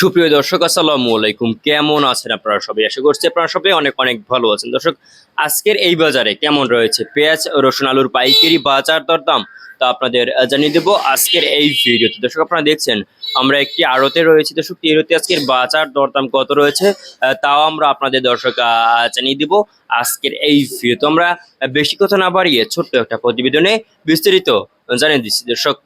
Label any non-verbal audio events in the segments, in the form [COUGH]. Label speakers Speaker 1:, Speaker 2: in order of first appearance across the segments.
Speaker 1: সুপ্রিয় দর্শক, আসসালামু আলাইকুম। কেমন আছেন আপনারা সবাই? আশা করছি আপনারা সবাই অনেক অনেক ভালো আছেন। দর্শক, আজকের এই বাজারে কেমন রয়েছে? পেঁয়াজ, রসুন, আলুর পাইকারি বাজার দর দাম তা আপনাদের জানিয়ে দেবো আজকের এই ভিডিওতে। দর্শক, আপনারা দেখছেন, আমরা একটি আড়তে রয়েছি। দর্শক আড়তে আজকের বাজার দরদাম কত রয়েছে তাও আমরা আপনাদের দর্শক জানিয়ে দিব আজকের এই ভিডিও তো আমরা বেশি কথা না বাড়িয়ে ছোট্ট একটা প্রতিবেদনে বিস্তারিত জানিয়ে দিচ্ছি। দর্শক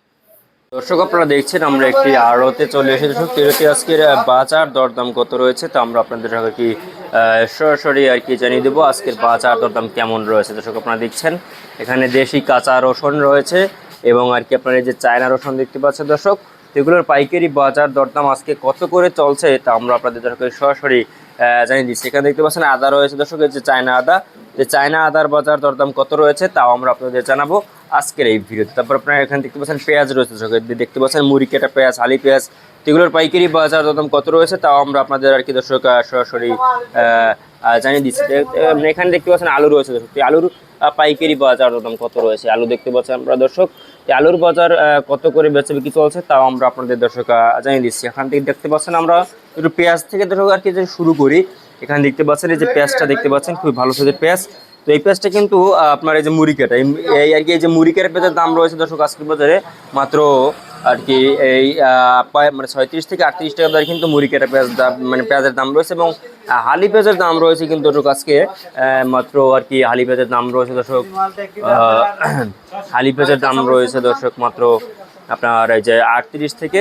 Speaker 1: দর্শক, আপনারা দেখছেন আমরা একটি আড়তে চলে এসে দর্শক তিরুতি আজকের বাজার দরদাম কত রয়েছে তা আমরা আপনাদের সঙ্গে কি সরাসরি আর কি জানিয়ে দেবো। আজকের বাজার দরদাম কেমন রয়েছে? দর্শক, আপনারা দেখছেন, এখানে দেশি কাঁচা রসুন রয়েছে এবং আর কি আপনারা এই যে চায়না রসুন দেখতে পাচ্ছেন দর্শক এগুলোর পাইকারি বাজার দরদাম আজকে কত করে চলছে তা আমরা আপনাদের দর্শকের সরাসরি জানিয়ে দিচ্ছি। এখানে দেখতে পাচ্ছেন আদা রয়েছে দর্শক, এই যে চায়না আদা। যে চায়না আদার বাজার দরদাম কত রয়েছে তাও আমরা আপনাদের জানাব। আজকের এই ভিডিওতে। তারপর আপনারা এখানে দেখতে পাচ্ছেন পেঁয়াজ রয়েছে দেখতে পাচ্ছেন মুড়ি কেটা পেঁয়াজ, হালি পেঁয়াজ এগুলোর পাইকারি বাজার দরদাম কত রয়েছে তাও আমরা আপনাদের আর কি দর্শক সরাসরি জানিয়ে দিচ্ছি। এখানে দেখতে পাচ্ছেন আলু রয়েছে দর্শক। আলুর পাইকারি বাজার দরদাম কত রয়েছে? আলু দেখতে পাচ্ছেন আমরা দর্শক আলুর বাজার কত করে বেচে বিক্রি চলছে তাও আমরা আপনাদের দর্শক জানিয়ে দিচ্ছি। এখান থেকে দেখতে পাচ্ছেন আমরা একটু পেঁয়াজ থেকে দর্শক আর কি শুরু করি। এখানে দেখতে পাচ্ছেন এই যে পেঁয়াজটা দেখতে পাচ্ছেন, খুবই ভালো সাইজের পেঁয়াজ। তো এই পেঁয়াজটা কিন্তু আপনার এই যে মুড়ি কাটা, এই আর কি এই যে মুড়ি কাটা পেঁয়াজের দাম রয়েছে দর্শক আজকের বাজারে মাত্র, আর কি এই মানে ছয়ত্রিশ থেকে আটত্রিশ টাকা দরে কিন্তু মুড়ি পেঁয়াজ দাম মানে পেঁয়াজের দাম রয়েছে এবং হালি পেঁয়াজের দাম রয়েছে কিন্তু দর্শক আজকে মাত্র আর কি হালি পেঁয়াজের দাম রয়েছে দর্শক [CLEARS THROAT] হালি পেঁয়াজের দাম রয়েছে দর্শক মাত্র আপনার এই যে আটত্রিশ থেকে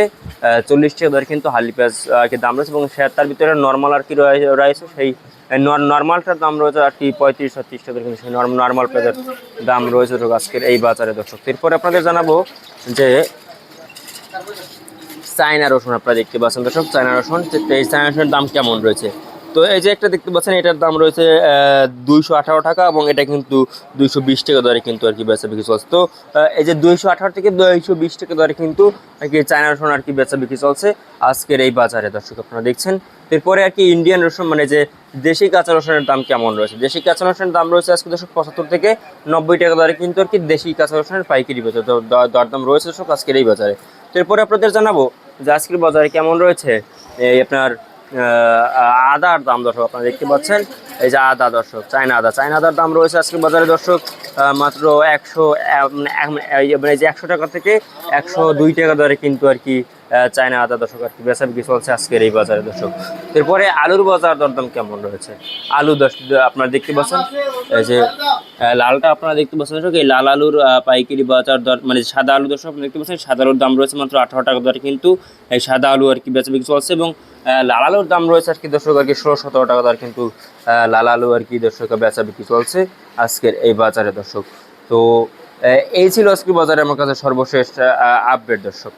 Speaker 1: চল্লিশ টাকা দরে কিন্তু হালি পেঁয়াজ আর কি দাম রয়েছে এবং তার ভিতরে নর্মাল আর কি রয়ে- রয়েছে সেই নর্মালটার দাম রয়েছে আর কি পঁয়ত্রিশ ছত্রিশ টাকা কিন্তু সেই নর্মাল পেঁয়াজের দাম রয়েছে আজকের এই বাজারে দর্শক। এরপরে আপনাদের জানাব যে চায়না রসুন আপনারা দেখতে পাচ্ছেন দর্শক। চায়না রসুন এই চায়না রসুনের দাম কেমন রয়েছে? তো এই যে একটা দেখতে পাচ্ছেন, এটার দাম রয়েছে দুইশো আঠারো টাকা এবং এটা কিন্তু দুইশো বিশ টাকা দরে কিন্তু আর কি বেচা বিক্রি চলছে। তো এই যে দুইশো আঠারো থেকে দুইশো বিশ টাকা দরে কিন্তু আর কি চায়না রসুন আর কি বেচা বিক্রি চলছে আজকের এই বাজারে, দর্শক আপনারা দেখছেন। এরপরে আর কি ইন্ডিয়ান রসুন মানে যে দেশি কাঁচা রসুনের দাম কেমন রয়েছে? দেশি কাঁচা রসুনের দাম রয়েছে আজকে দর্শক পঁচাত্তর থেকে নব্বই টাকা দরে কিন্তু আর কি দেশি কাঁচা রসুনের পাইকারি বাজার দরদাম রয়েছে দর্শক আজকের এই বাজারে। তো এরপরে আপনাদের জানাব যে আজকের বাজারে কেমন রয়েছে? এই আপনার আদার দাম দর্শক আপনারা দেখতে পাচ্ছেন। এই যে আদা দর্শক, চায়না আদা। চায়না আদার দাম রয়েছে আজকে বাজারে দর্শক মাত্র একশো মানে যে একশো টাকা থেকে একশো দুই টাকা দরে কিন্তু আর কি চায়না আদা দর্শক, আর কি বেচা বিক্রি চলছে আজকের এই বাজারে দর্শক। এরপরে আলুর বাজার দরদাম কেমন রয়েছে? আলু দশ আপনারা দেখতে পাচ্ছেন, এই যে লালটা আপনারা দেখতে পাচ্ছেন দর্শক, এই লাল আলুর পাইকারি বাজার দর মানে সাদা আলু দর্শক দেখতে পাচ্ছেন, সাদা আলুর দাম রয়েছে মাত্র আঠারো টাকা দরে কিন্তু এই সাদা আলু আর কি বেচা বিক্রি চলছে এবং লাল আলুর দাম রয়েছে আর কি দর্শক, আর কি ষোলো সতেরো টাকা দর কিন্তু লাল আলু আর কি দর্শক বেচা বিক্রি চলছে আজকের এই বাজারে দর্শক। তো এই ছিল আজকে বাজারে আমার কাছে সর্বশেষ আপডেট দর্শক।